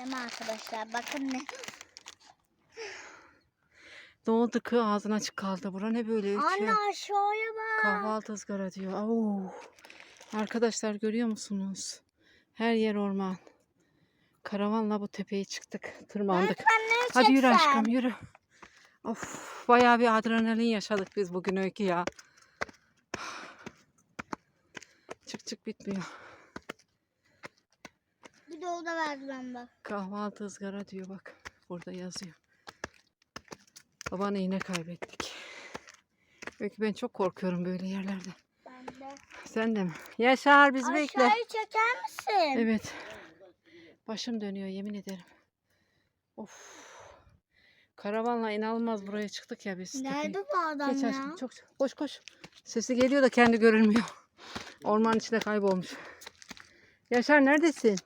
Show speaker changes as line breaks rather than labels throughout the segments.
Değil mi arkadaşlar? Bakın ne.
Ne oldu kız ağzın açık kaldı. Bura ne böyle Öykü?
Anne aşağıya bak.
Kahvaltı ızgara diyor. Oo. Arkadaşlar görüyor musunuz? Her yer orman. Karavanla bu tepeye çıktık. Tırmandık.
Öğretmenleri
Hadi yürü aşkım yürü. Of bayağı bir adrenalin yaşadık biz bugün Öykü ya. Çık çık bitmiyor.
Bir de o da verdi ben bak.
Kahvaltı ızgara diyor bak. Burada yazıyor. Babanı yine kaybettik. Öykü ben çok korkuyorum böyle yerlerde.
Ben de.
Sen de mi? Yaşar bizi bekle.
Aşağıya çeker misin?
Evet. Başım dönüyor yemin ederim. Of. Karavanla inanılmaz buraya çıktık ya biz.
Nerede bu adam
Geç
ya?
aşkım çok koş koş. Sesi geliyor da kendi görünmüyor. Ormanın içinde kaybolmuş. Yaşar neredesin?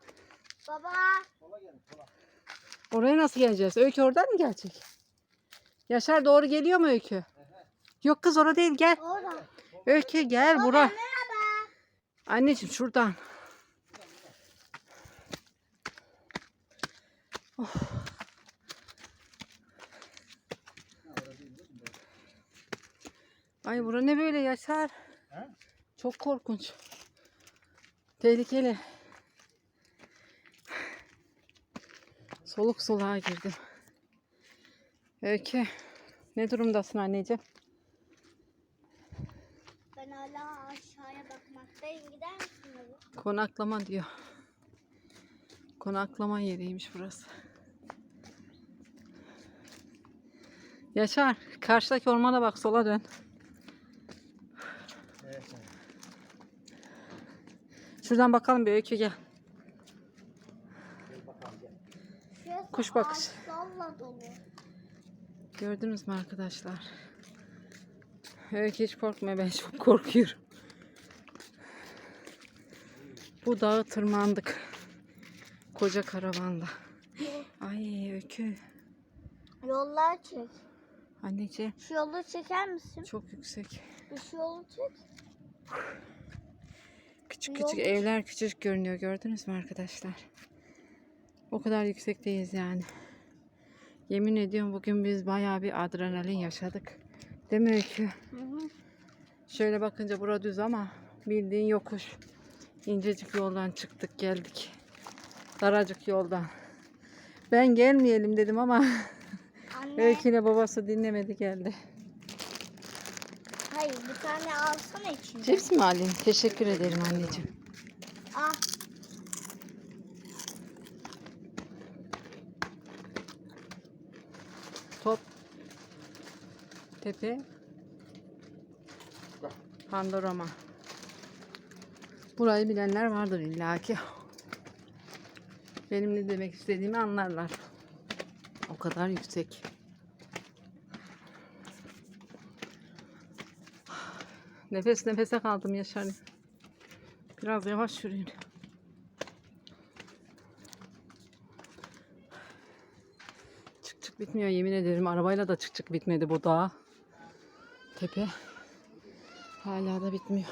Baba.
Oraya nasıl geleceğiz? Öykü oradan mı gelecek? Yaşar doğru geliyor mu Öykü? Yok kız orada değil gel. Öykü gel bura.
Merhaba.
Anneciğim şuradan. Of. Ay bura ne böyle Yaşar? Çok korkunç. Tehlikeli. Soluk soluğa girdim. Öykü. Ne durumdasın anneciğim?
Ben hala aşağıya bakmaktayım. Gider misin baba?
Konaklama diyor. Konaklama yeriymiş burası. Yaşar, karşıdaki ormana bak, sola dön. Şuradan bakalım bir öykü gel. Kuş bakışı.
ağaçlarla dolu.
Gördünüz mü arkadaşlar? Öykü hiç korkma, ben çok korkuyorum. Bu dağı tırmandık. Koca karavanla. Ay öykü.
Yollar çek.
Anneciğim
Şu yolu çeker misin?
çok yüksek.
Şu yolu çek.
Küçük
Yol-
küçük evler küçük görünüyor gördünüz mü arkadaşlar? O kadar yüksekteyiz yani. Yemin ediyorum bugün biz bayağı bir adrenalin yaşadık. Değil mi Öykü? Şöyle bakınca bura düz ama bildiğin yokuş. İncecik yoldan çıktık geldik. Daracık yoldan. Ben gelmeyelim dedim ama
Anne.
Öykü ile babası dinlemedi geldi.
Hayır bir tane alsana içinde.
Cips mi alayım? Teşekkür ederim anneciğim. Tepe. Pandorama. Burayı bilenler vardır illaki. Benim ne demek istediğimi anlarlar. O kadar yüksek. Nefes nefese kaldım Yaşar. Biraz yavaş yürüyün. Çık çık bitmiyor yemin ederim. Arabayla da çık çık bitmedi bu dağ. Tepe. Hala da bitmiyor.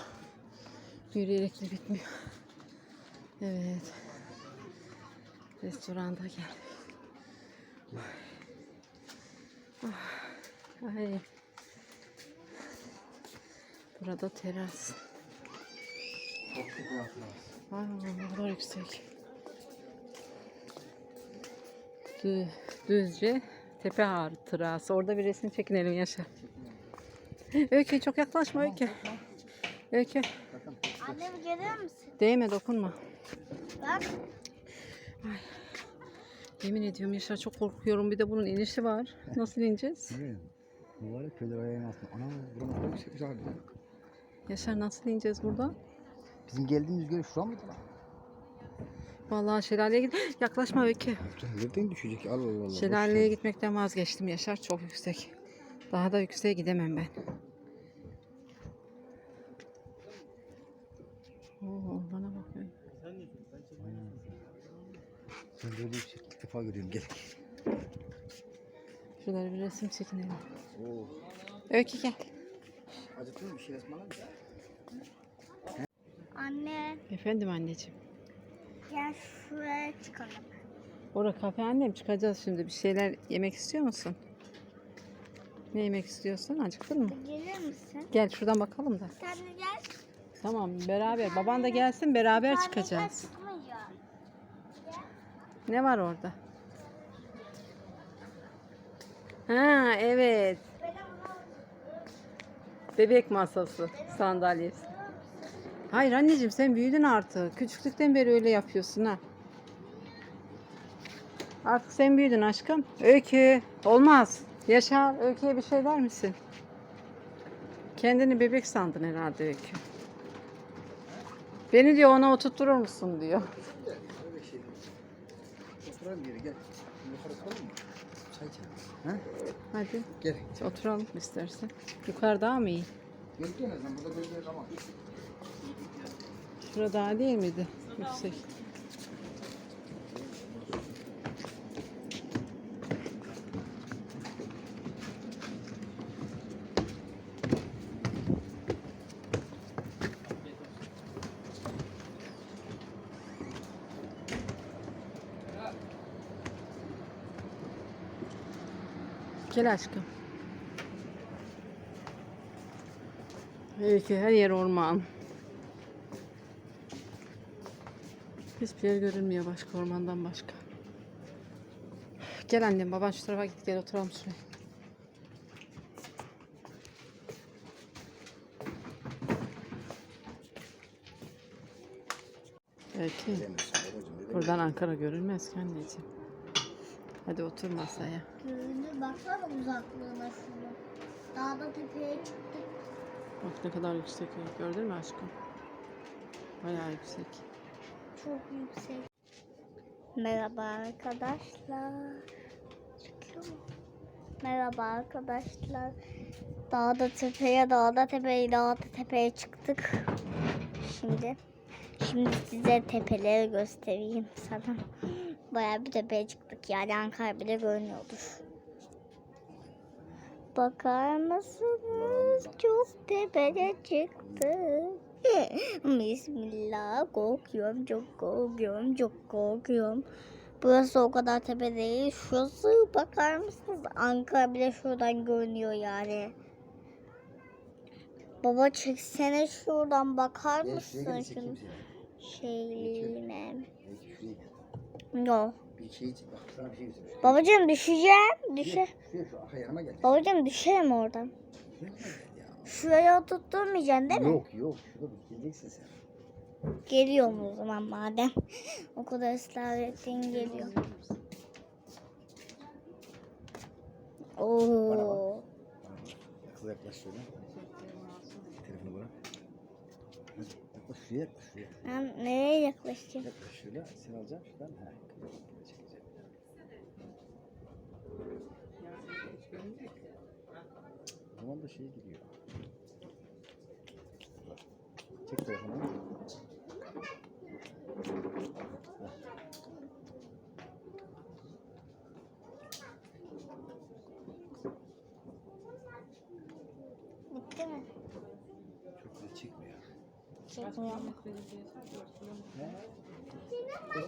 Yürüyerek de bitmiyor. Evet. Restoranda geldik. Ah, Ay. Burada teras. Ay, ne kadar yüksek. Dü- Düzce tepe hatırası. Orada bir resim çekinelim Yaşar. Öykü çok yaklaşma Öykü. Öykü.
Anne bir gelir misin?
Değme dokunma.
Bak.
Yemin ediyorum Yaşar çok korkuyorum. Bir de bunun inişi var. Nasıl ineceğiz?
Bu var ya köyler ayağın altında. Ana buranın kadar yüksekmiş abi.
Yaşar nasıl ineceğiz buradan?
Bizim geldiğimiz göre şura mıydı lan?
Vallahi şelaleye git. Yaklaşma Öykü.
Nereden düşecek? Allah Allah. boş
Şelaleye gitmekten vazgeçtim Yaşar. Çok yüksek. Daha da yükseğe gidemem ben. Oo, bana bak. Öykü.
Ben böyle yüksek ilk defa görüyorum. Gel.
Şurada bir resim çekinelim.
Oo.
Öykü gel.
Acıktın mı? Bir şey mısın?
Anne
Efendim anneciğim.
gel şuraya çıkalım.
Orada kafe annem çıkacağız şimdi. Bir şeyler yemek istiyor musun? Ne yemek istiyorsun? Acıktın mı?
Gelir misin?
Gel şuradan bakalım da.
Sen de gel.
Tamam beraber. Baban da gelsin beraber
Sen de
çıkacağız. Ne var orada? Ha evet. Bebek masası, sandalyesi. Hayır anneciğim sen büyüdün artık. Küçüklükten beri öyle yapıyorsun ha. Artık sen büyüdün aşkım. Öykü. Olmaz. Yaşar. Öykü'ye bir şey der misin? Kendini bebek sandın herhalde Öykü. Beni diyor ona oturtturur musun diyor.
Oturalım yere gel. Yukarı koyalım mı? Çay içelim. Ha?
Hadi
Gel.
oturalım istersen. Yukarı daha mı iyi?
En azından burada gölge tamam.
Şurada daha değil miydi? Yüksek. Gel aşkım. Öykü her yer orman. Hiçbir yer görünmüyor başka ormandan başka. Gel annem baban şu tarafa git gel oturalım şuraya. Belki buradan Ankara görünmez ki anneciğim. Hadi otur masaya.
Görünür baksana uzaklığına şunu. Dağda tepeye çıktık.
Bak ne kadar yüksek gördün mü aşkım? Bayağı yüksek.
Çok yüksek. Merhaba arkadaşlar. Çıkıyor mu? Merhaba arkadaşlar. Dağda tepeye, dağda tepeye, dağda tepeye çıktık. Şimdi, şimdi size tepeleri göstereyim sana. Bayağı bir tepeye çıktık yani Ankara bile görünüyordur. Bakar mısınız? Çok tepeye çıktık. Bismillah korkuyorum çok korkuyorum çok korkuyorum. Burası o kadar tepe değil. Şurası bakar mısınız? Ankara bile şuradan görünüyor yani. Baba çeksene şuradan bakar mısın. Şeyliğine.
Gel.
Yok.
Bir şey bak sana bir şey göstereyim.
Babacığım düşeceğim. Düşe.
Şuraya, şu arka yanıma gel.
Babacığım düşerim oradan.
Şuraya gel ya.
Şuraya oturtturmayacaksın değil mi?
Yok yok şurada geleceksin sen.
Geliyorum o zaman madem. o kadar ısrar ettiğin geliyor. Oo.
Yaklaş yaklaş şöyle. Telefonu bırak. Hadi, Yaklaş şuraya şuraya.
Ben nereye yaklaşacağım?
Yaklaş şöyle. Sen alacağım şuradan. Ha. Çekeceğim. O zaman da şey gidiyor. Çek telefonu.
Bitti mi?
Çok güzel çekmiyor.
Çekmiyor mu?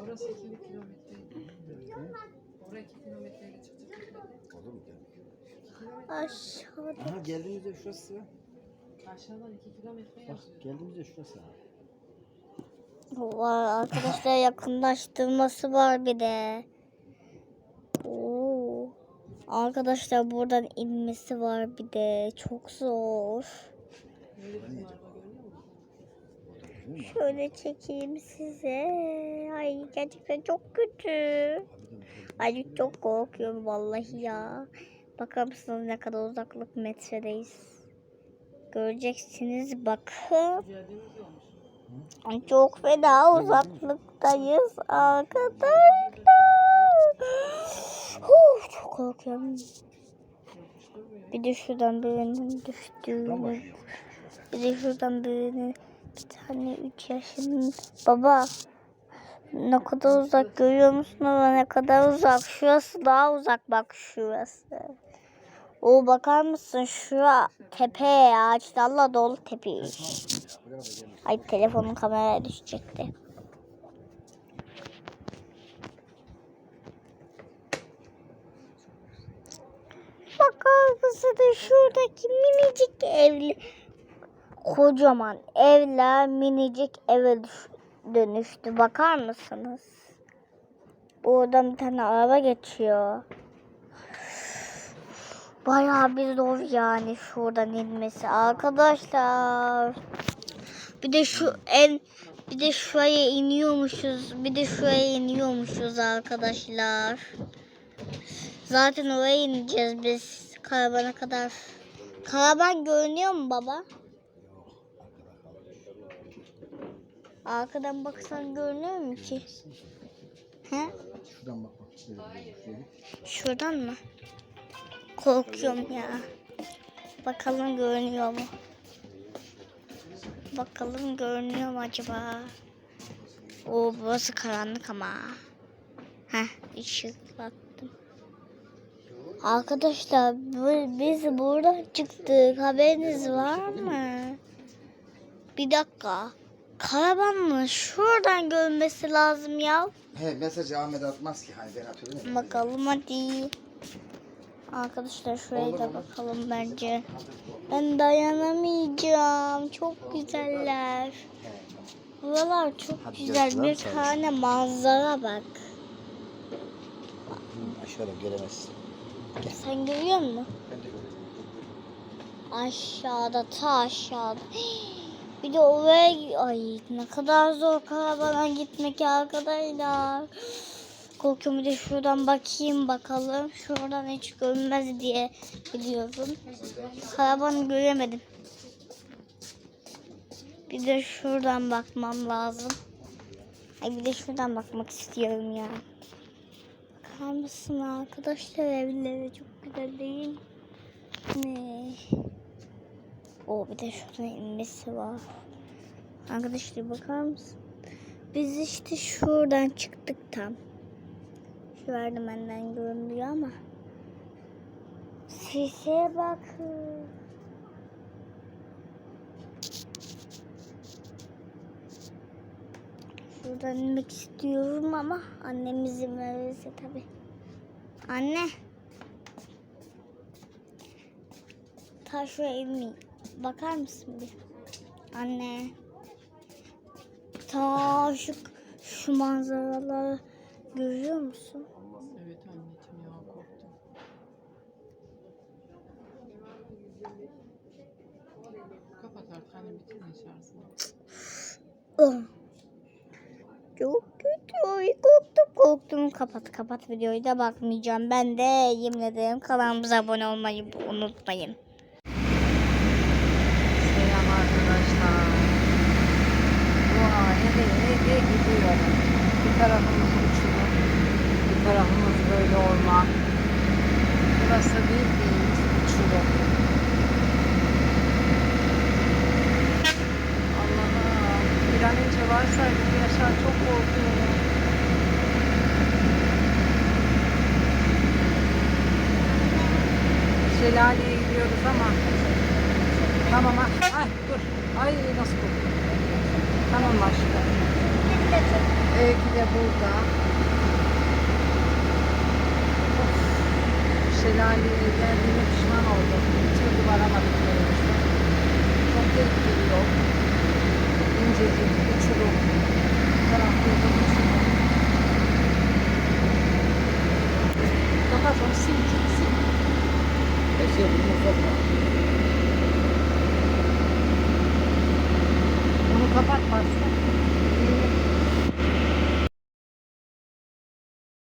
Orası 2 kilometre. Oraya 2 kilometreyle çıkacak.
Olur mu? Gel.
Aşağıda.
Aha geldiğimizde şurası.
Aşağıdan 2 kilometre
Bak
yazıyor.
geldiğimizde şurası.
Var arkadaşlar yakınlaştırması var bir de. Oo. Arkadaşlar buradan inmesi var bir de. Çok zor. Şöyle çekeyim size. Ay gerçekten çok kötü. Ay çok korkuyorum vallahi ya. Bakar mısınız ne kadar uzaklık metredeyiz. Göreceksiniz bakın. Çok fena uzaklıktayız arkadaşlar. Huh, çok korkuyorum. Bir de şuradan birinin düştüğünü. Bir de şuradan birinin iki tane üç yaşında. Baba ne kadar uzak görüyor musun ama ne kadar uzak. Şurası daha uzak bak şurası. O bakar mısın şura tepe ağaç dalla dolu tepe. Ay telefonun kameraya düşecekti. Bakar mısın şuradaki minicik evli Kocaman evler minicik eve dönüştü. Bakar mısınız? Oradan bir tane araba geçiyor. Bayağı bir zor yani şuradan inmesi arkadaşlar. Bir de şu en bir de şuraya iniyormuşuz. Bir de şuraya iniyormuşuz arkadaşlar. Zaten oraya ineceğiz biz karavana kadar. Karavan görünüyor mu baba? Arkadan baksan görünüyor mu ki? He?
Şuradan bak bak. Şöyle, şöyle.
Şuradan mı? Korkuyorum ya. Bakalım görünüyor mu? Bakalım görünüyor mu acaba? O burası karanlık ama. Heh ışıklattım. Arkadaşlar bu- biz buradan çıktık. Haberiniz var mı? Bir dakika. Karavanın şuradan görünmesi lazım ya.
He mesajı Ahmet atmaz ki. Hani ben atıyorum.
Bakalım hadi. Arkadaşlar şuraya da bakalım bence. Ben dayanamayacağım. Çok güzeller. Buralar çok
Hadi
güzel. Bir tane manzara bak.
Aşağıda göremezsin.
Sen görüyor musun?
Ben de görüyorum.
Aşağıda ta aşağıda. Bir de oraya ay ne kadar zor karavana gitmek arkadaşlar. Korkuyorum bir de şuradan bakayım bakalım. Şuradan hiç görünmez diye biliyorum. Karavanı göremedim. Bir de şuradan bakmam lazım. Ay bir de şuradan bakmak istiyorum ya. Bakar mısın arkadaşlar evleri çok güzel değil mi? O bir de şurada inmesi var. Arkadaşlar bakar mısın? Biz işte şuradan çıktık tam. Şu merdivenden görünüyor ama. Sese bakın. Şuradan inmek istiyorum ama annem izin verirse tabii. Anne. Ta şuraya. Bakar mısın bir? Anne. Ta şu, şu manzaraları görüyor musun?
Evet anneciğim ya korktum. Kapat artık annem bitirme şarjını.
Oh. Çok kötü. Ay, korktum korktum. Kapat kapat videoyu da bakmayacağım. Ben de yemin ederim kanalımıza abone olmayı unutmayın.
Selam arkadaşlar. Doğa eve eve gidiyor. Bir tarafımız uçurum. Bir tarafımız böyle orman. Burası bildiğiniz uçurum. Allah'ım. Bir an önce varsaydım yaşar çok korkuyorum. Şelaleye gidiyoruz ama Tamam ha. Ay dur. Ay nasıl korktum. Tamam aşkım. Öykü de burada. Of. Şelaleye geldiğime